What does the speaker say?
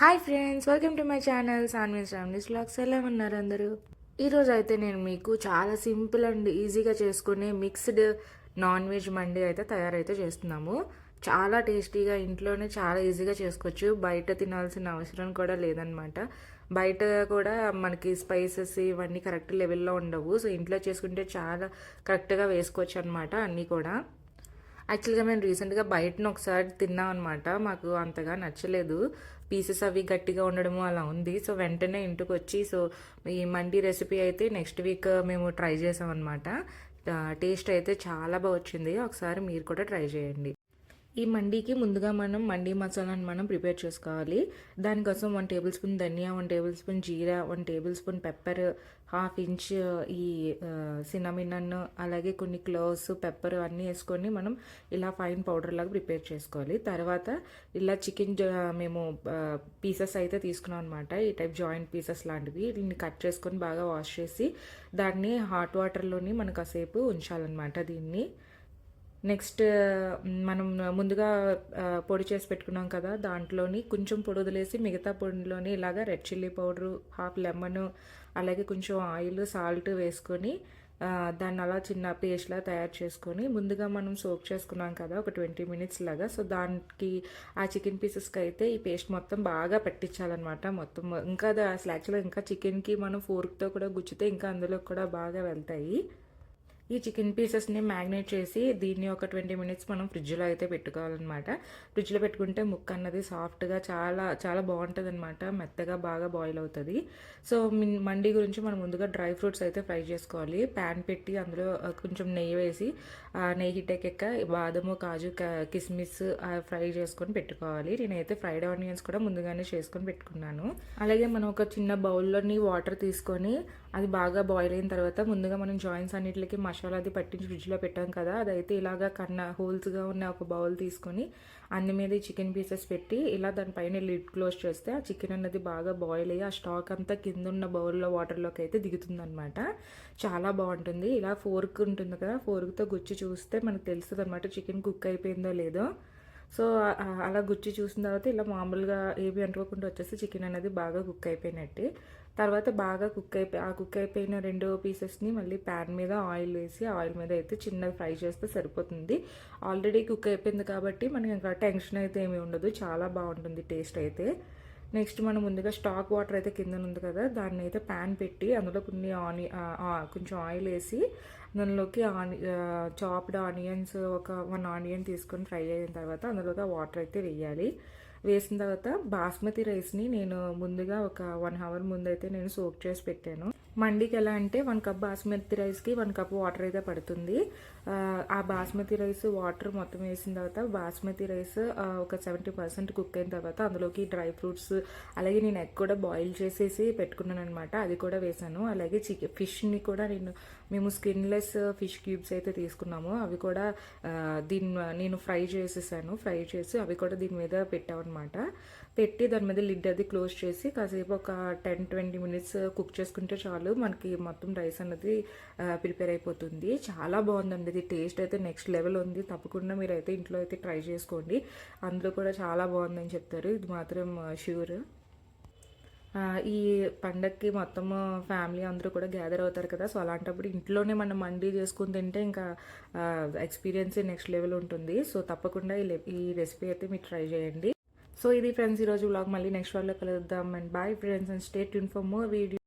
Hi friends welcome to my channel Saanvi's family's blogs. ఎలా ఉన్నారు అందరూ? ఈరోజు అయితే నేను మీకు చాలా సింపుల్ అండ్ ఈజీగా చేసుకునే మిక్స్డ్ నాన్ వెజ్ మండీ అయితే తయారైతే చేస్తున్నాము. చాలా టేస్టీగా ఇంట్లోనే చాలా ఈజీగా చేసుకోవచ్చు. బయట తినాల్సిన అవసరం కూడా లేదనమాట బయట కూడా మనకి స్పైసెస్ ఇవన్నీ కరెక్ట్ లెవెల్లో ఉండవు. సో ఇంట్లో చేసుకుంటే చాలా కరెక్ట్గా వేసుకోవచ్చు అనమాట అన్నీ కూడా. యాక్చువల్గా మేము రీసెంట్గా బయటను ఒకసారి తిన్నాం అనమాట మాకు అంతగా నచ్చలేదు. పీసెస్ అవి గట్టిగా ఉండడము అలా ఉంది. సో వెంటనే ఇంటికి వచ్చి సో ఈ మండి రెసిపీ అయితే నెక్స్ట్ వీక్ మేము ట్రై చేసామన్నమాట. టేస్ట్ అయితే చాలా బాగా వచ్చింది. ఒకసారి మీరు కూడా ట్రై చేయండి. ఈ మండీకి ముందుగా మనం మండీ మసాలాను మనం ప్రిపేర్ చేసుకోవాలి. దానికోసం వన్ టేబుల్ స్పూన్ ధనియా వన్ టేబుల్ స్పూన్ జీరా one tablespoon pepper half inch ఈ సినమినన్ అలాగే కొన్ని క్లోవ్స్ పెప్పర్ అన్నీ వేసుకొని మనం ఇలా ఫైన్ పౌడర్ లాగా ప్రిపేర్ చేసుకోవాలి. తర్వాత ఇలా చికెన్ మేము పీసెస్ అయితే తీసుకున్నాం అనమాట ఈ టైప్ జాయింట్ పీసెస్ లాంటివి. దీన్ని కట్ చేసుకొని బాగా వాష్ చేసి దాన్ని హాట్ వాటర్లోని మనం కాసేపు ఉంచాలన్నమాట దీన్ని. నెక్స్ట్ మనం ముందుగా పొడి చేసి పెట్టుకున్నాం కదా దాంట్లోని కొంచెం పొడి వదిలేసి మిగతా పొడిలోని ఇలాగా red chilli powder half lemon అలాగే కొంచెం ఆయిల్ సాల్ట్ వేసుకొని దాన్ని అలా చిన్న పేస్ట్లా తయారు చేసుకొని ముందుగా మనం సోక్ చేసుకున్నాం కదా ఒక ట్వంటీ మినిట్స్ లాగా. సో దానికి ఆ చికెన్ పీసెస్కి అయితే ఈ పేస్ట్ మొత్తం బాగా పట్టించాలన్నమాట మొత్తం. ఇంకా అసలు యాక్చువల్గా ఇంకా చికెన్కి మనం ఫోర్క్తో కూడా గుచ్చితే ఇంకా అందులో కూడా బాగా వెళ్తాయి. ఈ చికెన్ పీసెస్ని మ్యాగ్నేట్ చేసి దీన్ని ఒక ట్వంటీ మినిట్స్ మనం ఫ్రిడ్జ్లో అయితే పెట్టుకోవాలన్నమాట. ఫ్రిడ్జ్లో పెట్టుకుంటే ముక్క అన్నది సాఫ్ట్గా చాలా చాలా బాగుంటుంది అనమాట మెత్తగా బాగా బాయిల్ అవుతుంది. సో మండి గురించి మనం ముందుగా డ్రై ఫ్రూట్స్ అయితే ఫ్రై చేసుకోవాలి. ప్యాన్ పెట్టి అందులో కొంచెం నెయ్యి వేసి ఆ నెయ్యి హిట్టెక్క బాదము కాజు క- కిస్మిస్ ఫ్రై చేసుకొని పెట్టుకోవాలి. నేనైతే ఫ్రైడ్ ఆనియన్స్ కూడా ముందుగానే చేసుకొని పెట్టుకున్నాను. అలాగే మనం ఒక చిన్న బౌల్లోని వాటర్ తీసుకొని అది బాగా బాయిల్ అయిన తర్వాత ముందుగా మనం జాయింట్స్ అన్నిటికి మసాలా అది పట్టించి ఫ్రిడ్జ్లో పెట్టాం కదా అదైతే ఇలాగా కన్న హోల్స్గా ఉన్న ఒక బౌల్ తీసుకొని అందు మీద చికెన్ పీసెస్ పెట్టి ఇలా దానిపైన లిడ్ క్లోజ్ చేస్తే ఆ చికెన్ అన్నది బాగా బాయిల్ అయ్యి ఆ స్టాక్ అంతా కింద ఉన్న బౌల్లో వాటర్లోకి అయితే దిగుతుందనమాట చాలా బాగుంటుంది. ఇలా ఫోర్క్ ఉంటుంది కదా ఫోర్క్తో గుచ్చి చూస్తే మనకు తెలుస్తుంది అనమాట చికెన్ కుక్ అయిపోయిందో లేదో. సో అలా గుచ్చి చూసిన తర్వాత ఇలా మామూలుగా ఏవి అంటుకోకుండా వచ్చేసి చికెన్ అనేది బాగా కుక్ అయిపోయినట్టు. తర్వాత బాగా కుక్ అయిపోయి ఆ కుక్ అయిపోయిన రెండు పీసెస్ని మళ్ళీ ప్యాన్ మీద ఆయిల్ వేసి ఆయిల్ మీద అయితే చిన్నది ఫ్రై చేస్తే సరిపోతుంది. ఆల్రెడీ కుక్ అయిపోయింది కాబట్టి మనకి ఇంకా టెన్షన్ అయితే ఏమీ ఉండదు. చాలా బాగుంటుంది టేస్ట్ అయితే. నెక్స్ట్ మనం ముందుగా స్టాక్ వాటర్ అయితే కింద ఉంది కదా దాన్ని అయితే ప్యాన్ పెట్టి అందులో కొన్ని ఆని కొంచెం ఆయిల్ వేసి దానిలోకి ఆని చాప్డ్ ఆనియన్స్ ఒక వన్ ఆనియన్ తీసుకొని ఫ్రై అయిన తర్వాత అందులోకి ఆ వాటర్ అయితే వేయాలి. వేసిన తర్వాత బాస్మతి రైస్ని నేను ముందుగా ఒక వన్ అవర్ ముందు అయితే నేను సోక్ చేసి పెట్టాను. మండికి ఎలా అంటే వన్ కప్ బాస్మతి రైస్కి వన్ కప్ వాటర్ అయితే పడుతుంది. ఆ, బాస్మతి రైస్ వాటర్ మొత్తం వేసిన తర్వాత బాస్మతి రైస్ ఒక సెవెంటీ పర్సెంట్ కుక్ అయిన తర్వాత అందులోకి డ్రై ఫ్రూట్స్ అలాగే నేను ఎగ్ కూడా బాయిల్ చేసేసి పెట్టుకున్నాను అనమాట అది కూడా వేసాను. అలాగే చికెన్ ఫిష్ని కూడా నేను మేము స్కిన్లెస్ ఫిష్ క్యూబ్స్ అయితే తీసుకున్నాము. అవి కూడా దీని దీన్ని నేను ఫ్రై చేసేసాను. ఫ్రై చేసి అవి కూడా దీని మీద పెట్టామన్నమాట. పెట్టి దాని మీద లిడ్ అది క్లోజ్ చేసి కాసేపు ఒక టెన్ ట్వంటీ మినిట్స్ కుక్ చేసుకుంటే చాలు. మనకి మొత్తం రైస్ అన్నది ప్రిపేర్ అయిపోతుంది. చాలా బాగుందండి ఇది. టేస్ట్ అయితే నెక్స్ట్ లెవెల్ ఉంది. తప్పకుండా మీరు అయితే ఇంట్లో అయితే ట్రై చేసుకోండి. అందులో కూడా చాలా బాగుందని చెప్తారు. ఇది మాత్రం ష్యూర్ ఈ పండక్కి మొత్తం ఫ్యామిలీ అందరూ కూడా గ్యాదర్ అవుతారు కదా. సో అలాంటప్పుడు ఇంట్లోనే మనం మండీ చేసుకుని తింటే ఇంకా ఎక్స్పీరియన్స్ నెక్స్ట్ లెవెల్ ఉంటుంది. సో తప్పకుండా ఈ లె- ఈ రెసిపీ అయితే మీరు ట్రై చేయండి. సో ఇది ఫ్రెండ్స్ ఈరోజు వ్లాగ్ మళ్ళీ నెక్స్ట్ వాళ్ళలో కలుద్దాం. And bye friends and stay tuned for more video